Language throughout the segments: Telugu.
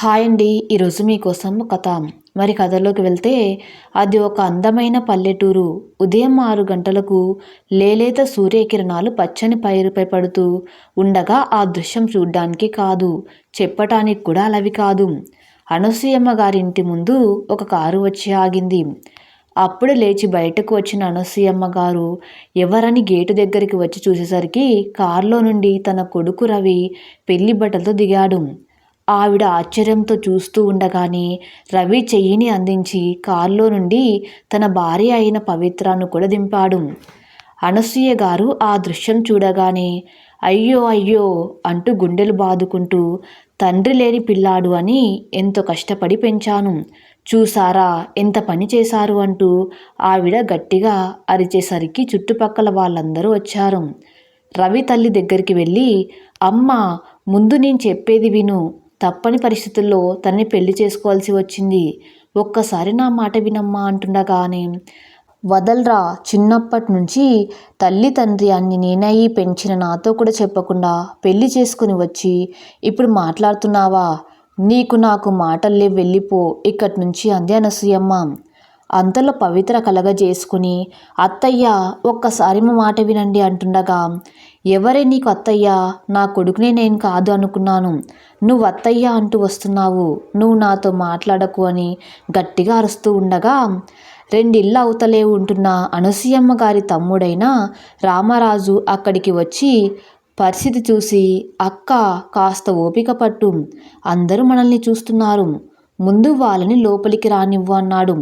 హాయ్ అండి. ఈరోజు మీకోసం కథ. మరి కథలోకి వెళ్తే అది ఒక అందమైన పల్లెటూరు. ఉదయం ఆరు గంటలకు లేలేత సూర్యకిరణాలు పచ్చని పైరుపై పడుతూ ఉండగా ఆ దృశ్యం చూడ్డానికి కాదు చెప్పటానికి కూడా అలవి కాదు. అనసూయమ్మ గారింటి ముందు ఒక కారు వచ్చి ఆగింది. అప్పుడు లేచి బయటకు వచ్చిన అనసూయమ్మ గారు ఎవరని గేటు దగ్గరికి వచ్చి చూసేసరికి కారులో నుండి తన కొడుకు రవి పెళ్ళి బట్టలతో దిగాడు. ఆవిడ ఆశ్చర్యంతో చూస్తూ ఉండగానే రవి చెయ్యిని అందించి కారులో నుండి తన భార్య అయిన పవిత్రను కూడా దింపాడు. అనసూయ గారు ఆ దృశ్యం చూడగానే అయ్యో అయ్యో అంటూ గుండెలు బాదుకుంటూ తండ్రి లేని పిల్లాడు అని ఎంతో కష్టపడి పెంచాను. చూసారా ఎంత పని చేశారు అంటూ ఆవిడ గట్టిగా అరిచేసరికి చుట్టుపక్కల వాళ్ళందరూ వచ్చారు. రవి తల్లి దగ్గరికి వెళ్ళి అమ్మ ముందు నేను చెప్పేది విను. తప్పని పరిస్థితుల్లో తనని పెళ్ళి చేసుకోవాల్సి వచ్చింది. ఒక్కసారి నా మాట వినమ్మా అంటుండగానే వదలరా చిన్నప్పటి నుంచి తల్లి తండ్రి అన్ని నేనయ్యి పెంచిన నాతో కూడా చెప్పకుండా పెళ్ళి చేసుకుని వచ్చి ఇప్పుడు మాట్లాడుతున్నావా? నీకు నాకు మాటల్లే వెళ్ళిపో ఇక్కడి నుంచి అంది అనసూయమ్మ. అంతలో పవిత్ర కలగజేసుకుని అత్తయ్య ఒక్కసారి మా మాట వినండి అంటుండగా ఎవరే నీకు అత్తయ్యా? నా కొడుకునే నేను కాదు అనుకున్నాను. నువ్వు అత్తయ్యా అంటూ వస్తున్నావు. నువ్వు నాతో మాట్లాడకు అని గట్టిగా అరుస్తూ ఉండగా రెండిళ్ళ అవతలే ఉంటున్న అనసూయమ్మ గారి తమ్ముడైన రామరాజు అక్కడికి వచ్చి పరిస్థితి చూసి అక్క కాస్త ఓపిక పట్టు. అందరూ మనల్ని చూస్తున్నారు. ముందు వాళ్ళని లోపలికి రానివ్వు అన్నాడు.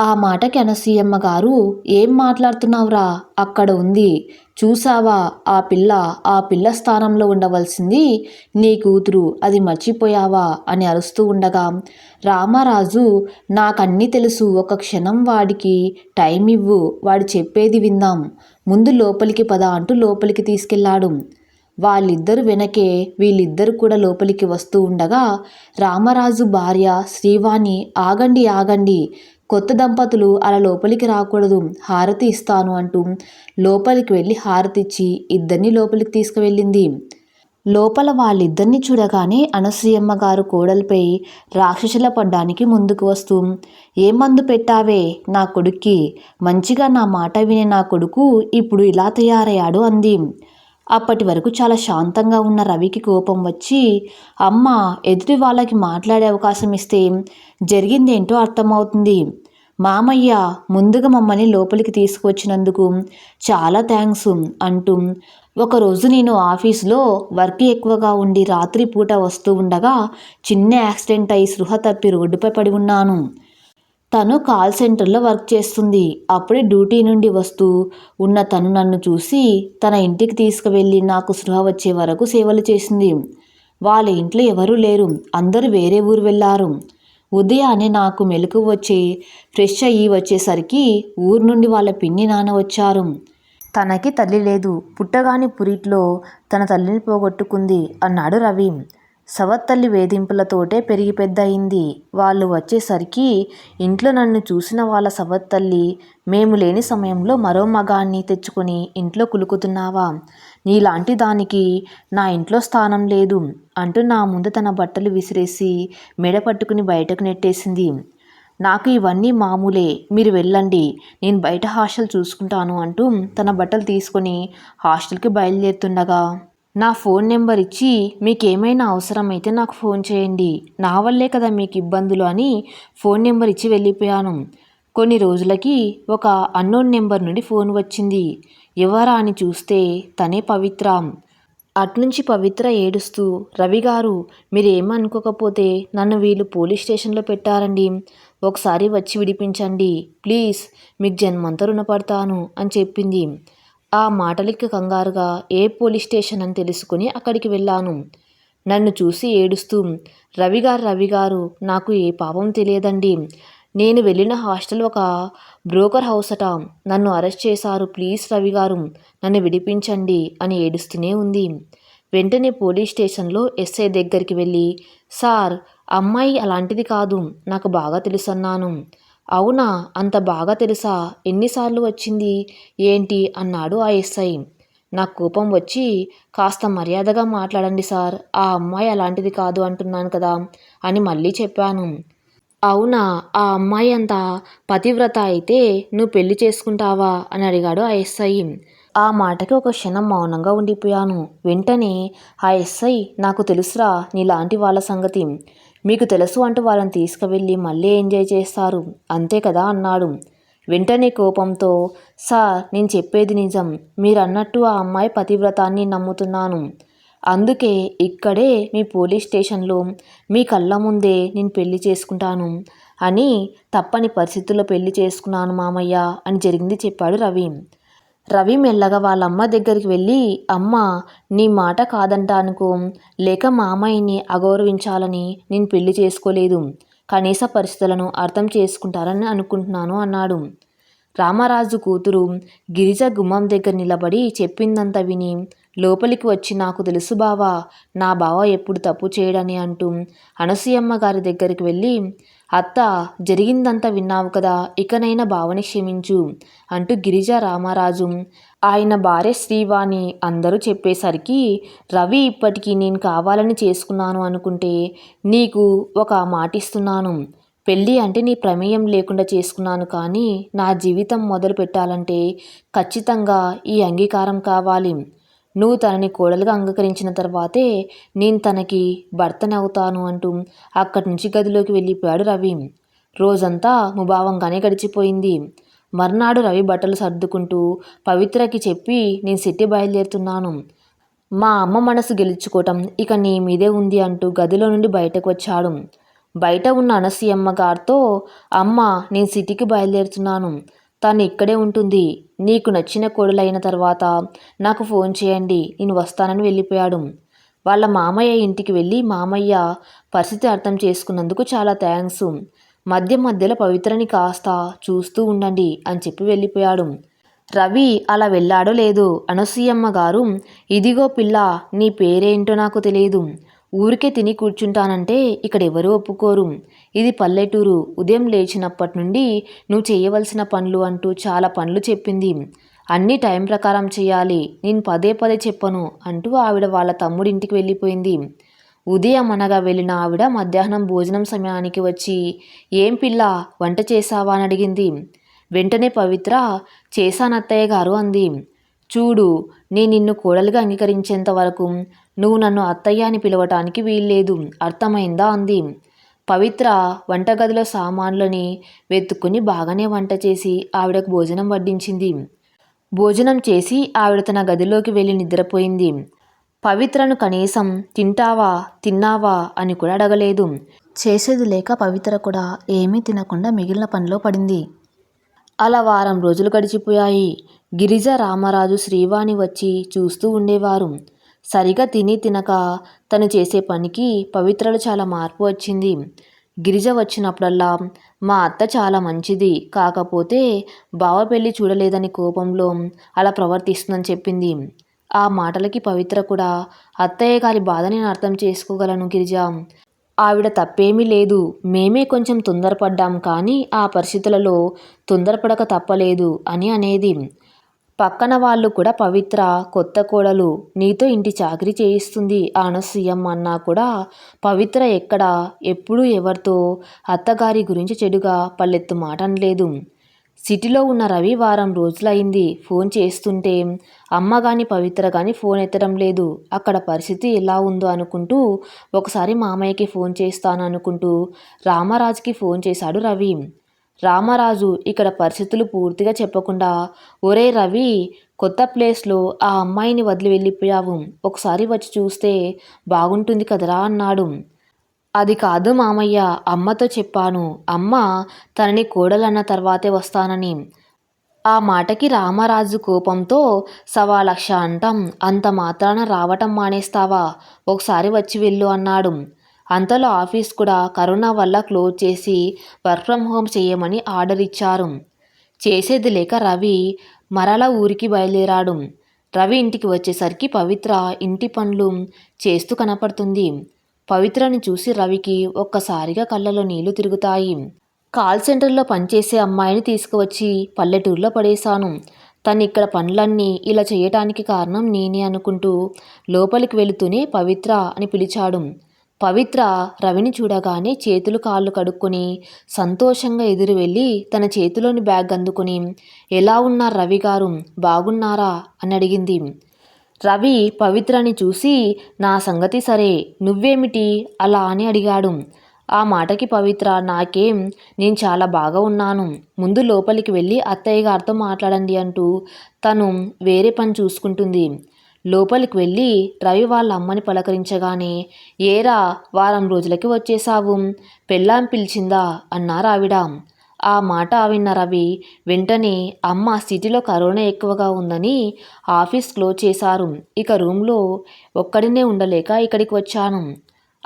ఆ మాటకి అనసూయమ్మ గారు ఏం మాట్లాడుతున్నావురా? అక్కడ ఉంది. చూసావా ఆ పిల్ల ఆ పిల్ల స్థానంలో ఉండవలసింది. నీ కూతురు అది మర్చిపోయావా? అని అరుస్తూ ఉండగా రామరాజు నాకన్నీ తెలుసు. ఒక క్షణం వాడికి టైం ఇవ్వు. వాడు చెప్పేది విందాం. ముందు లోపలికి పద అంటూ లోపలికి తీసుకెళ్ళాడు. వాళ్ళిద్దరు వెనకే వీళ్ళిద్దరు కూడా లోపలికి వస్తూ ఉండగా రామరాజు భార్య శ్రీవాణి ఆగండి ఆగండి. కొత్త దంపతులు అలా లోపలికి రాకూడదు. హారతి ఇస్తాను అంటూ లోపలికి వెళ్ళి హారతి ఇచ్చి ఇద్దరిని లోపలికి తీసుకువెళ్ళింది. లోపల వాళ్ళిద్దరిని చూడగానే అనసూయమ్మ గారు కోడలిపై రాక్షసుల పడ్డానికి ముందుకు వస్తూ ఏ మందు పెట్టావే నా కొడుక్కి? మంచిగా నా మాట వినే నా కొడుకు ఇప్పుడు ఇలా తయారయ్యాడు అంది. అప్పటి వరకు చాలా శాంతంగా ఉన్న రవికి కోపం వచ్చి అమ్మ ఎదుటి వాళ్ళకి మాట్లాడే అవకాశం ఇస్తే జరిగిందేంటో అర్థమవుతుంది. మామయ్య ముందుగా మమ్మల్ని లోపలికి తీసుకువచ్చినందుకు చాలా థ్యాంక్స్ అంటూ ఒకరోజు నేను ఆఫీసులో వర్క్ ఎక్కువగా ఉండి రాత్రి పూట వస్తూ ఉండగా చిన్న యాక్సిడెంట్ అయి సృహ తప్పి రోడ్డుపై పడి ఉన్నాను. తను కాల్ సెంటర్లో వర్క్ చేస్తుంది. అప్పుడే డ్యూటీ నుండి వస్తూ ఉన్న తను నన్ను చూసి తన ఇంటికి తీసుకువెళ్ళి నాకు సృహ వచ్చే వరకు సేవలు చేసింది. వాళ్ళ ఇంట్లో ఎవరూ లేరు. అందరూ వేరే ఊరు వెళ్ళారు ఉదయాన్నే నాకు మెలకు వచ్చి ఫ్రెష్ అయ్యి వచ్చేసరికి ఊరు నుండి వాళ్ళ పిన్ని నాన్న వచ్చారు. తనకి తల్లి లేదు. పుట్టగాని పురిట్లో తన తల్లిని పోగొట్టుకుంది అన్నాడు రవి. సవత్తల్లి వేధింపులతోటే పెరిగి పెద్ద అయింది వాళ్ళు వచ్చేసరికి ఇంట్లో నన్ను చూసిన వాళ్ళ సవత్తల్లి మేము లేని సమయంలో మరో మగాన్ని తెచ్చుకొని ఇంట్లో కులుకుతున్నావా? నీలాంటి దానికి నా ఇంట్లో స్థానం లేదు అంటూ నా ముందు తన బట్టలు విసిరేసి మెడ పట్టుకుని బయటకు నెట్టేసింది. నాకు ఇవన్నీ మామూలే మీరు వెళ్ళండి నేను బయట హాస్టల్ చూసుకుంటాను అంటూ తన బట్టలు తీసుకొని హాస్టల్కి బయలుదేరుతుండగా నా ఫోన్ నెంబర్ ఇచ్చి మీకు ఏమైనా అవసరమైతే నాకు ఫోన్ చేయండి. నా వల్లే కదా మీకు ఇబ్బందులు అని ఫోన్ నెంబర్ ఇచ్చి వెళ్ళిపోయాను. కొన్ని రోజులకి ఒక అన్నోన్ నెంబర్ నుండి ఫోన్ వచ్చింది. ఎవరా అని చూస్తే తనే పవిత్ర. అట్నుంచి పవిత్ర ఏడుస్తూ రవి గారు మీరు నన్ను వీళ్ళు పోలీస్ స్టేషన్లో పెట్టారండి. ఒకసారి వచ్చి విడిపించండి. ప్లీజ్ మీకు జన్మంతా రుణపడతాను అని చెప్పింది. ఆ మాటలకి కంగారుగా ఏ పోలీస్ స్టేషన్ అని తెలుసుకుని అక్కడికి వెళ్ళాను. నన్ను చూసి ఏడుస్తూ రవిగారు రవిగారు రవి గారు నాకు ఏ పాపం తెలియదండి. నేను వెళ్ళిన హాస్టల్ ఒక బ్రోకర్ హౌస్ అట నన్ను అరెస్ట్ చేశారు. ప్లీజ్ రవి గారు నన్ను విడిపించండి అని ఏడుస్తూనే ఉంది. వెంటనే పోలీస్ స్టేషన్లో ఎస్ఐ దగ్గరికి వెళ్ళి సార్ అమ్మాయి అలాంటిది కాదు నాకు బాగా తెలుసు అన్నాను అవునా? అంత బాగా తెలుసా? ఎన్నిసార్లు వచ్చింది? ఏంటి? అన్నాడు ఆ ఎస్ఐ. నాకు కోపం వచ్చి కాస్త మర్యాదగా మాట్లాడండి సార్. ఆ అమ్మాయి అలాంటిది కాదు అంటున్నాను కదా అని మళ్ళీ చెప్పాను. అవునా? ఆ అమ్మాయి అంత పతివ్రత అయితే నువ్వు పెళ్ళి చేసుకుంటావా? అని అడిగాడు ఆ ఎస్ఐ. ఆ మాటకి ఒక క్షణం మౌనంగా ఉండిపోయాను. వెంటనే ఆ ఎస్ఐ నాకు తెలుసురా నీలాంటి వాళ్ళ సంగతి. మీకు తెలుసు అంటూ వాళ్ళని తీసుకువెళ్ళి మళ్ళీ ఎంజాయ్ చేస్తారు. అంతే కదా అన్నాడు. వెంటనే కోపంతో సార్ నేను చెప్పేది నిజం. మీరు అన్నట్టు ఆ అమ్మాయి పతివ్రతాన్ని నమ్ముతున్నాను. అందుకే ఇక్కడే మీ పోలీస్ స్టేషన్లో మీ కళ్ళ ముందే నేను పెళ్ళి చేసుకుంటాను అని తప్పని పరిస్థితుల్లో పెళ్ళి చేసుకున్నాను మామయ్య అని జరిగింది చెప్పాడు రవి. రవి మెల్లగా వాళ్ళ అమ్మ దగ్గరికి వెళ్ళి అమ్మ నీ మాట కాదంట అనుకో లేక మామయ్యని అగౌరవించాలని నేను పెళ్ళి చేసుకోలేదు. కనీస పరిస్థితులను అర్థం చేసుకుంటారని అనుకుంటున్నాను అన్నాడు. రామరాజు కూతురు గిరిజ గుమ్మం దగ్గర నిలబడి చెప్పిందంతా విని లోపలికి వచ్చి నాకు తెలుసు బావా. నా బావ ఎప్పుడు తప్పు చేయడని అంటూ అనసూయమ్మ గారి దగ్గరికి వెళ్ళి అత్త జరిగిందంతా విన్నావు కదా ఇకనైనా భావని క్షమించు అంటూ గిరిజ రామారాజు. ఆయన భార్య శ్రీవాణి అందరూ చెప్పేసరికి రవి ఇప్పటికీ నేను కావాలని చేసుకున్నాను అనుకుంటే నీకు ఒక మాటిస్తున్నాను పెళ్ళి అంటే నీ ప్రమేయం లేకుండా చేసుకున్నాను కానీ నా జీవితం మొదలు పెట్టాలంటే ఖచ్చితంగా ఈ అంగీకారం కావాలి. నువ్వు తనని కోడలుగా అంగీకరించిన తర్వాతే నేను తనకి భర్తనవుతాను అంటూ అక్కడి నుంచి గదిలోకి వెళ్ళిపోయాడు రవి. రోజంతా ముభావంగానే గడిచిపోయింది. మర్నాడు రవి బట్టలు సర్దుకుంటూ పవిత్రకి చెప్పి నేను సిట్టి బయలుదేరుతున్నాను. మా అమ్మ మనసు గెలుచుకోవటం ఇక నీ మీదే ఉంది అంటూ గదిలో నుండి బయటకు వచ్చాడు. బయట ఉన్న అనసూయమ్మ గారితో అమ్మ నేను సిటీకి బయలుదేరుతున్నాను. తను ఇక్కడే ఉంటుంది. నీకు నచ్చిన కోడలైన తర్వాత నాకు ఫోన్ చేయండి. నేను వస్తానని వెళ్ళిపోయాడు. వాళ్ళ మామయ్య ఇంటికి వెళ్ళి మామయ్య పరిస్థితి అర్థం చేసుకున్నందుకు చాలా థ్యాంక్స్ మధ్య మధ్యలో పవిత్రని కాస్త చూస్తూ ఉండండి అని చెప్పి వెళ్ళిపోయాడు. రవి అలా వెళ్ళాడో లేదు అనసూయమ్మ గారు ఇదిగో పిల్ల నీ పేరేంటో నాకు తెలియదు. ఊరికే తిని కూర్చుంటానంటే ఇక్కడ ఎవరు ఒప్పుకోరు. ఇది పల్లెటూరు. ఉదయం లేచినప్పటి నుండి నువ్వు చేయవలసిన పనులు అంటూ చాలా పనులు చెప్పింది. అన్నీ టైం ప్రకారం చేయాలి. నేను పదే పదే చెప్పను అంటూ ఆవిడ వాళ్ళ తమ్ముడింటికి వెళ్ళిపోయింది. ఉదయం అనగా వెళ్ళిన ఆవిడ మధ్యాహ్నం భోజనం సమయానికి వచ్చి ఏం పిల్ల వంట చేశావా? అని అడిగింది. వెంటనే పవిత్ర చేశానత్తయ్య గారు అంది. చూడు నేను నిన్ను కోడలుగా అంగీకరించేంత వరకు నువ్వు నన్ను అత్తయ్య అని పిలవటానికి వీల్లేదు. అర్థమైందా? అంది. పవిత్ర వంటగదిలో సామాన్లని వెతుక్కుని బాగానే వంట చేసి ఆవిడకు భోజనం వడ్డించింది. భోజనం చేసి ఆవిడ తన గదిలోకి వెళ్ళి నిద్రపోయింది. పవిత్రను కనీసం తింటావా తిన్నావా అని కూడా అడగలేదు. చేసేది లేక పవిత్ర కూడా ఏమీ తినకుండా మిగిలిన పనిలో పడింది. అలా వారం రోజులు గడిచిపోయాయి. గిరిజ రామరాజు శ్రీవాణి వచ్చి చూస్తూ ఉండేవారు. సరిగా తిని తినక తను చేసే పనికి పవిత్రలో చాలా మార్పు వచ్చింది. గిరిజ వచ్చినప్పుడల్లా మా అత్త చాలా మంచిది. కాకపోతే బావ పెళ్ళి చూడలేదని కోపంలో అలా ప్రవర్తిస్తుందని చెప్పింది. ఆ మాటలకి పవిత్ర కూడా అత్తయ్య గారి బాధ నేను అర్థం చేసుకోగలను గిరిజ. ఆవిడ తప్పేమీ లేదు. మేమే కొంచెం తొందరపడ్డాం కానీ ఆ పరిస్థితులలో తొందరపడక తప్పలేదు అని అనేది. పక్కన వాళ్ళు కూడా పవిత్ర కొత్త కోడలు నీతో ఇంటి చాకరీ చేయిస్తుంది అనసూయం అన్నా కూడా పవిత్ర ఎక్కడ ఎప్పుడు ఎవరితో అత్తగారి గురించి చెడుగా పల్లెత్తు మాట అనలేదు. సిటీలో ఉన్న రవి వారం రోజులైంది ఫోన్ చేస్తుంటే అమ్మ కానీ పవిత్ర కానీ ఫోన్ ఎత్తడం లేదు. అక్కడ పరిస్థితి ఎలా ఉందో అనుకుంటూ ఒకసారి మామయ్యకి ఫోన్ చేస్తాను అనుకుంటూ రామరాజుకి ఫోన్ చేశాడు రవి. రామరాజు ఇక్కడ పరిస్థితులు పూర్తిగా చెప్పకుండా ఒరే రవి కొత్త ప్లేస్లో ఆ అమ్మాయిని వదిలి వెళ్ళిపోయావు. ఒకసారి వచ్చి చూస్తే బాగుంటుంది కదరా అన్నాడు. అది కాదు మామయ్య అమ్మతో చెప్పాను. అమ్మ తనని కోడలన్న తర్వాతే వస్తానని. ఆ మాటకి రామరాజు కోపంతో సవా లక్ష అంటాం. అంత మాత్రాన రావటం మానేస్తావా? ఒకసారి వచ్చి వెళ్ళు అన్నాడు. అంతలో ఆఫీస్ కూడా కరోనా వల్ల క్లోజ్ చేసి వర్క్ ఫ్రమ్ హోమ్ చేయమని ఆర్డర్ ఇచ్చారు. చేసేది లేక రవి మరల ఊరికి బయలుదేరాడు. రవి ఇంటికి వచ్చేసరికి పవిత్ర ఇంటి పనులు చేస్తూ కనపడుతుంది. పవిత్రని చూసి రవికి ఒక్కసారిగా కళ్ళలో నీళ్ళు తిరుగుతాయి. కాల్ సెంటర్లో పనిచేసే అమ్మాయిని తీసుకువచ్చి పల్లెటూరులో పడేశాను. తను ఇక్కడ పనులన్నీ ఇలా చేయటానికి కారణం నేనే అనుకుంటూ లోపలికి వెళుతూనే పవిత్ర అని పిలిచాడు. పవిత్ర రవిని చూడగానే చేతులు కాళ్ళు కడుక్కొని సంతోషంగా ఎదురు వెళ్ళి తన చేతిలోని బ్యాగ్ అందుకుని ఎలా ఉన్నారు రవి గారు బాగున్నారా? అని అడిగింది. రవి పవిత్రని చూసి నా సంగతి సరే నువ్వేమిటి? అలా అని అడిగాడు. ఆ మాటకి పవిత్ర నాకేం నేను చాలా బాగా ఉన్నాను. ముందు లోపలికి వెళ్ళి అత్తయ్య గారితో మాట్లాడండి అంటూ తను వేరే పని చూసుకుంటుంది. లోపలికి వెళ్ళి రవి వాళ్ళ అమ్మని పలకరించగానే ఏరా వారం రోజులకి వచ్చేసావు పెళ్ళాం పిలిచిందా? అన్నారు ఆవిడ ఆ మాట విన్న రవి వెంటనే అమ్మ సిటీలో కరోనా ఎక్కువగా ఉందని ఆఫీస్ క్లోజ్ చేశారు. ఇక రూమ్లో ఒక్కడినే ఉండలేక ఇక్కడికి వచ్చాను.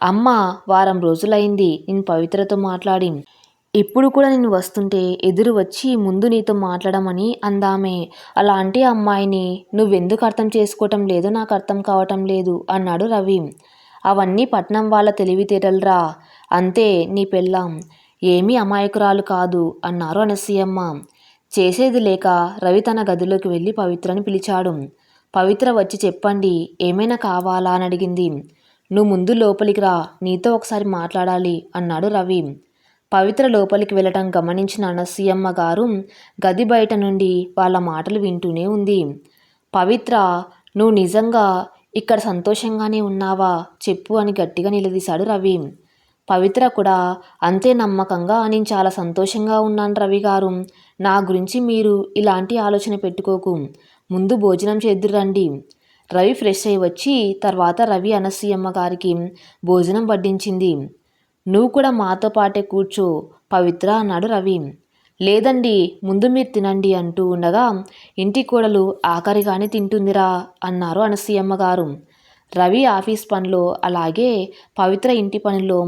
అమ్మ వారం రోజులైంది. నేను పవిత్రతో మాట్లాడి ఇప్పుడు కూడా నేను వస్తుంటే ఎదురు వచ్చి ముందు నీతో మాట్లాడమని అందామే. అలాంటి అమ్మాయిని నువ్వెందుకు అర్థం చేసుకోవటం లేదో నాకు అర్థం కావటం లేదు అన్నాడు రవి. అవన్నీ పట్నం వాళ్ళ తెలివితేటలరా. అంతే నీ పెళ్ళాం. ఏమీ అమాయకురాలు కాదు అన్నారు అనసూయమ్మ. చేసేది లేక రవి తన గదిలోకి వెళ్ళి పవిత్రని పిలిచాడు. పవిత్ర వచ్చి చెప్పండి ఏమైనా కావాలా అని అడిగింది. నువ్వు ముందు లోపలికి రా నీతో ఒకసారి మాట్లాడాలి అన్నాడు రవి. పవిత్ర లోపలికి వెళ్ళటం గమనించిన అనసూయమ్మ గారు గది బయట నుండి వాళ్ళ మాటలు వింటూనే ఉంది. పవిత్ర నువ్వు నిజంగా ఇక్కడ సంతోషంగానే ఉన్నావా చెప్పు అని గట్టిగా నిలదీశాడు రవి. పవిత్ర కూడా అంతే నమ్మకంగా నేను చాలా సంతోషంగా ఉన్నాను రవి గారు. నా గురించి మీరు ఇలాంటి ఆలోచన పెట్టుకోకు. ముందు భోజనం చేద్దురండి. రవి ఫ్రెష్ అయి వచ్చి తర్వాత రవి అనసూయమ్మ గారికి భోజనం వడ్డించింది. నువ్వు కూడా మాతో పాటే కూర్చో పవిత్ర అన్నాడు రవి. లేదండి ముందు మీరు తినండి అంటూ ఉండగా ఇంటి కోడలు ఆఖరిగానే తింటుందిరా అన్నారు అనసూయమ్మ గారు. రవి ఆఫీస్ పనిలో అలాగే పవిత్ర ఇంటి పనిలో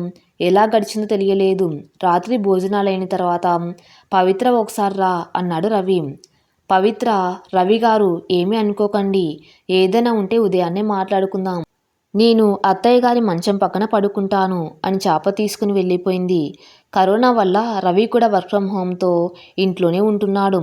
ఎలా గడిచిందో తెలియలేదు. రాత్రి భోజనాలైన తర్వాత పవిత్ర ఒకసారి రా అన్నాడు రవి. పవిత్ర రవి గారు ఏమీ అనుకోకండి. ఏదైనా ఉంటే ఉదయాన్నే మాట్లాడుకుందాం. నేను అత్తయ్య గారి మంచం పక్కన పడుకుంటాను అని చేప తీసుకుని వెళ్ళిపోయింది. కరోనా వల్ల రవి కూడా వర్క్ ఫ్రమ్ హోమ్తో ఇంట్లోనే ఉంటున్నాడు.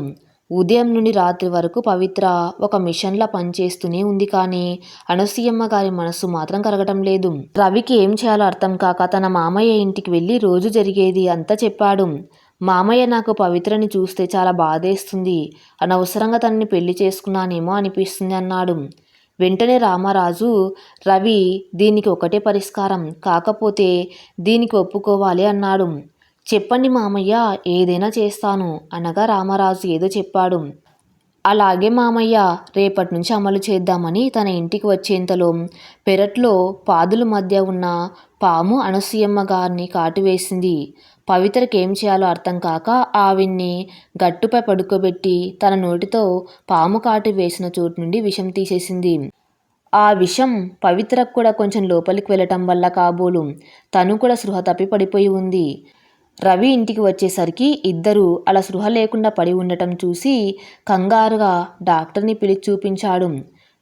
ఉదయం నుండి రాత్రి వరకు పవిత్ర ఒక మిషన్లా పనిచేస్తూనే ఉంది కానీ అనసూయమ్మ గారి మనస్సు మాత్రం కరగటం లేదు. రవికి ఏం చేయాలో అర్థం కాక తన మామయ్య ఇంటికి వెళ్ళి రోజు జరిగేది అంతా చెప్పాడు. మామయ్య నాకు పవిత్రని చూస్తే చాలా బాధేస్తుంది. అనవసరంగా తనని పెళ్ళి చేసుకున్నానేమో అనిపిస్తుంది అన్నాడు. వెంటనే రామరాజు రవి దీనికి ఒకటే పరిష్కారం. కాకపోతే దీనికి ఒప్పుకోవాలి అన్నాడు. చెప్పండి మామయ్య ఏదైనా చేస్తాను అనగా రామరాజు ఏదో చెప్పాడు. అలాగే మామయ్య రేపటి నుంచి అమలు చేద్దామని తన ఇంటికి వచ్చేంతలో పెరట్లో పాదుల మధ్య ఉన్న పాము అనసూయమ్మ గారిని కాటువేసింది. పవిత్రకి ఏం చేయాలో అర్థం కాక ఆవిడ్ని గట్టుపై పడుకోబెట్టి తన నోటితో పాము కాటు వేసిన చోటు నుండి విషం తీసేసింది. ఆ విషం పవిత్రకు కూడా కొంచెం లోపలికి వెళ్ళటం వల్ల కాబోలు తను కూడా సృహ తప్పి పడిపోయి ఉంది. రవి ఇంటికి వచ్చేసరికి ఇద్దరు అలా సృహ లేకుండా పడి ఉండటం చూసి కంగారుగా డాక్టర్ని పిలిచి చూపించాడు.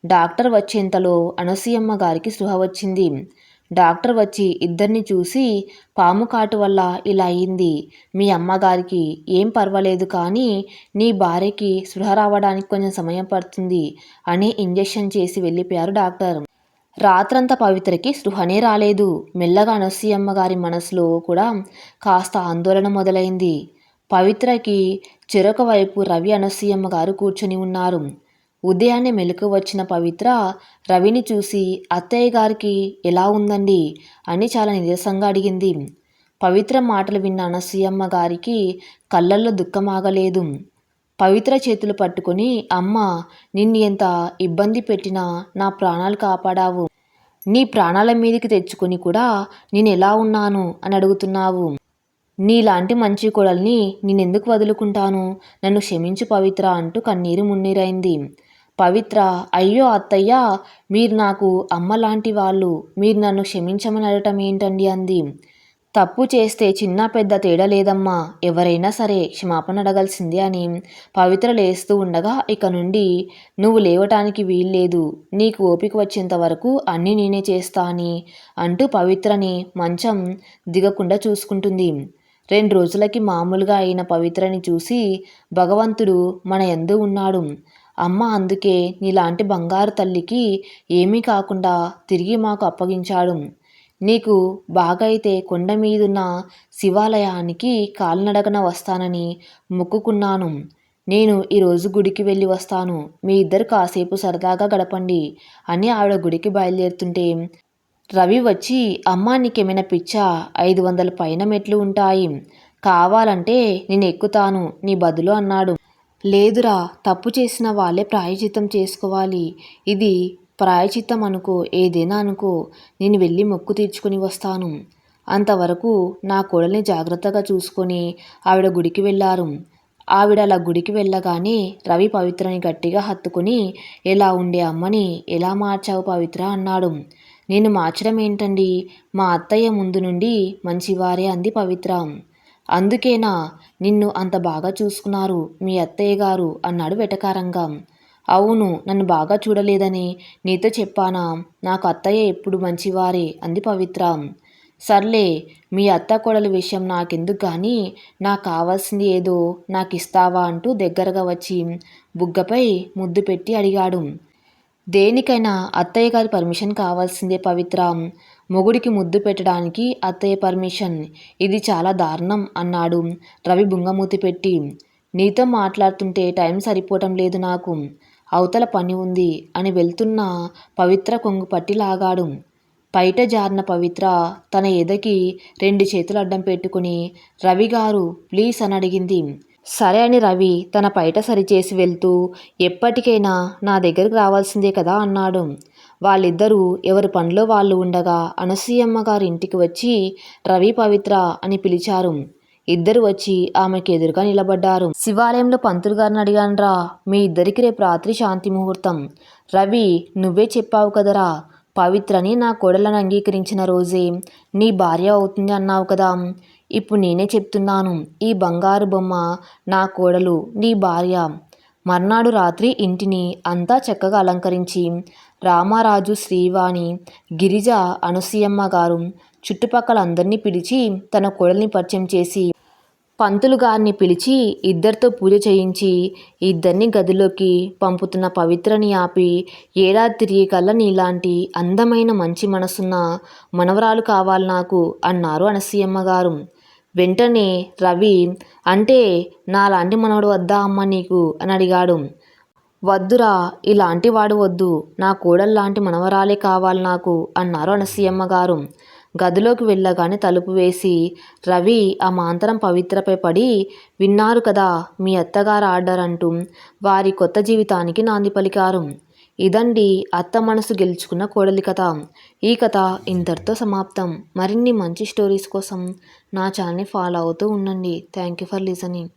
డాక్టర్ వచ్చేంతలో అనసూయమ్మ గారికి సృహ వచ్చింది. డాక్టర్ వచ్చి ఇద్దరిని చూసి పాము కాటు వల్ల ఇలా అయింది. మీ అమ్మగారికి ఏం పర్వాలేదు కానీ నీ భార్యకి సృహ రావడానికి కొంచెం సమయం పడుతుంది అని ఇంజెక్షన్ చేసి వెళ్ళిపోయారు డాక్టర్. రాత్రంతా పవిత్రకి స్పృహనే రాలేదు. మెల్లగా అనసూయమ్మ గారి మనసులో కూడా కాస్త ఆందోళన మొదలైంది. పవిత్రకి చెరొక వైపు రవి అనసూయమ్మ గారు కూర్చొని ఉన్నారు. ఉదయాన్నే మెలకు వచ్చిన పవిత్ర రవిని చూసి అత్తయ్య గారికి ఎలా ఉందండి? అని చాలా నిరసంగా అడిగింది. పవిత్ర మాటలు విన్న అనసూయమ్మ గారికి కళ్ళల్లో దుఃఖమాగలేదు పవిత్ర చేతులు పట్టుకొని అమ్మ నిన్ను ఎంత ఇబ్బంది పెట్టినా నా ప్రాణాలు కాపాడావు. నీ ప్రాణాల మీదకి తెచ్చుకొని కూడా నేను ఎలా ఉన్నాను అని అడుగుతున్నావు. నీలాంటి మంచి కోడల్ని నేనెందుకు వదులుకుంటాను? నన్ను క్షమించు పవిత్ర అంటూ కన్నీరు మున్నీరైంది. పవిత్ర అయ్యో అత్తయ్య మీరు నాకు అమ్మ లాంటి వాళ్ళు. మీరు నన్ను క్షమించమని అడటం ఏంటండి? అంది. తప్పు చేస్తే చిన్న పెద్ద తేడా లేదమ్మా. ఎవరైనా సరే క్షమాపణ అడగాల్సిందే అని పవిత్ర లేస్తూ ఉండగా ఇక నుండి నువ్వు లేవటానికి వీల్లేదు. నీకు ఓపిక వచ్చేంత వరకు అన్నీ నేనే చేస్తా అని అంటూ పవిత్రని మంచం దిగకుండా చూసుకుంటుంది. రెండు రోజులకి మామూలుగా అయిన పవిత్రని చూసి భగవంతుడు మన ఎందు ఉన్నాడు. అమ్మ అందుకే నీలాంటి బంగారు తల్లికి ఏమీ కాకుండా తిరిగి మాకు అప్పగించాడు. నీకు బాగైతే కొండ మీదున్న శివాలయానికి కాలినడకన వస్తానని మొక్కుకున్నాను. నేను ఈరోజు గుడికి వెళ్ళి వస్తాను. మీ ఇద్దరు కాసేపు సరదాగా గడపండి అని ఆవిడ గుడికి బయలుదేరుతుంటే రవి వచ్చి అమ్మా నీకేమైనా పిచ్చా? ఐదు వందల పైన మెట్లు ఉంటాయి. కావాలంటే నేను ఎక్కుతాను. నీ బదులు అన్నాడు. లేదురా తప్పు చేసిన వాళ్ళే ప్రాయచితం చేసుకోవాలి. ఇది ప్రాయచిత్తం అనుకో ఏదైనా అనుకో నేను వెళ్ళి మొక్కు తీర్చుకుని వస్తాను. అంతవరకు నా కోడల్ని జాగ్రత్తగా చూసుకొని ఆవిడ గుడికి వెళ్ళారు. ఆవిడ అలా గుడికి వెళ్ళగానే రవి పవిత్రని గట్టిగా హత్తుకుని ఎలా ఉండే అమ్మని ఎలా మార్చావు పవిత్ర? అన్నాడు. నేను మార్చడం ఏంటండి? మా అత్తయ్య ముందు నుండి మంచివారే అంది పవిత్ర. అందుకేనా? నిన్ను అంత బాగా చూసుకున్నారు మీ అత్తయ్య గారు అన్నాడు వెటకారంగా. అవును నన్ను బాగా చూడలేదని నీతో చెప్పానా? నాకు అత్తయ్య ఎప్పుడు మంచివారే అంది పవిత్ర. సర్లే మీ అత్త కోడల విషయం నాకెందుకు కానీ నాకు కావాల్సింది ఏదో నాకు ఇస్తావా అంటూ దగ్గరగా వచ్చి బుగ్గపై ముద్దు పెట్టి అడిగాడు. దేనికైనా అత్తయ్య గారి పర్మిషన్ కావాల్సిందే పవిత్ర. మొగుడికి ముద్దు పెట్టడానికి అత్తయ్య పర్మిషన్. ఇది చాలా దారుణం అన్నాడు రవి బుంగమూతి పెట్టి. నీతో మాట్లాడుతుంటే టైం సరిపోవటం లేదు నాకు. అవతల పని ఉంది అని వెళ్తున్న పవిత్ర కొంగు పట్టి లాగాడు. పైట జారిన పవిత్ర తన ఎదకి రెండు చేతులు అడ్డం పెట్టుకుని రవి గారు ప్లీజ్ అని అడిగింది. సరే అని రవి తన పైట సరిచేసి వెళ్తూ ఎప్పటికైనా నా దగ్గరికి రావాల్సిందే కదా అన్నాడు. వాళ్ళిద్దరూ ఎవరి పనిలో వాళ్ళు ఉండగా అనసూయమ్మ గారి ఇంటికి వచ్చి రవి పవిత్ర అని పిలిచారు. ఇద్దరు వచ్చి ఆమెకు ఎదురుగా నిలబడ్డారు. శివాలయంలో పంతులు గారిని అడిగానరా మీ ఇద్దరికి రేపు రాత్రి శాంతి ముహూర్తం. రవి నువ్వే చెప్పావు కదరా పవిత్రని నా కోడలను అంగీకరించిన రోజే నీ భార్య అవుతుంది అన్నావు కదా. ఇప్పుడు నేనే చెప్తున్నాను ఈ బంగారు బొమ్మ నా కోడలు నీ భార్య. మర్నాడు రాత్రి ఇంటిని అంతా చక్కగా అలంకరించి రామారాజు శ్రీవాణి గిరిజ అనసూయమ్మ గారు చుట్టుపక్కల అందరినీ పిలిచి తన కోడల్ని పరిచయం చేసి పంతులు గారిని పిలిచి ఇద్దరితో పూజ చేయించి ఇద్దరిని గదిలోకి పంపుతున్న పవిత్రని ఆపి ఏడాది తిరిగి కల్లా నీలాంటి అందమైన మంచి మనసున్న మనవరాలు కావాలి నాకు అన్నారు అనసూయమ్మ గారు. వెంటనే రవి అంటే నాలాంటి మనవడు వద్దా అమ్మ నీకు? అని అడిగాడు. వద్దురా ఇలాంటి వాడు వద్దు. నా కోడల్లాంటి మనవరాలే కావాలి నాకు అన్నారు అనసూయమ్మ గారు. గదిలోకి వెళ్ళగానే తలుపు వేసి రవి ఆ మాంతరం పవిత్రపై పడి విన్నారు కదా మీ అత్తగారు ఆర్డర్ అంటూ వారి కొత్త జీవితానికి నాంది పలికారు. ఇదండి అత్త మనసు గెలుచుకున్న కోడలి కథ. ఈ కథ ఇంతటితో సమాప్తం. మరిన్ని మంచి స్టోరీస్ కోసం నా ఛానల్ని ఫాలో అవుతూ ఉండండి. Thank you for listening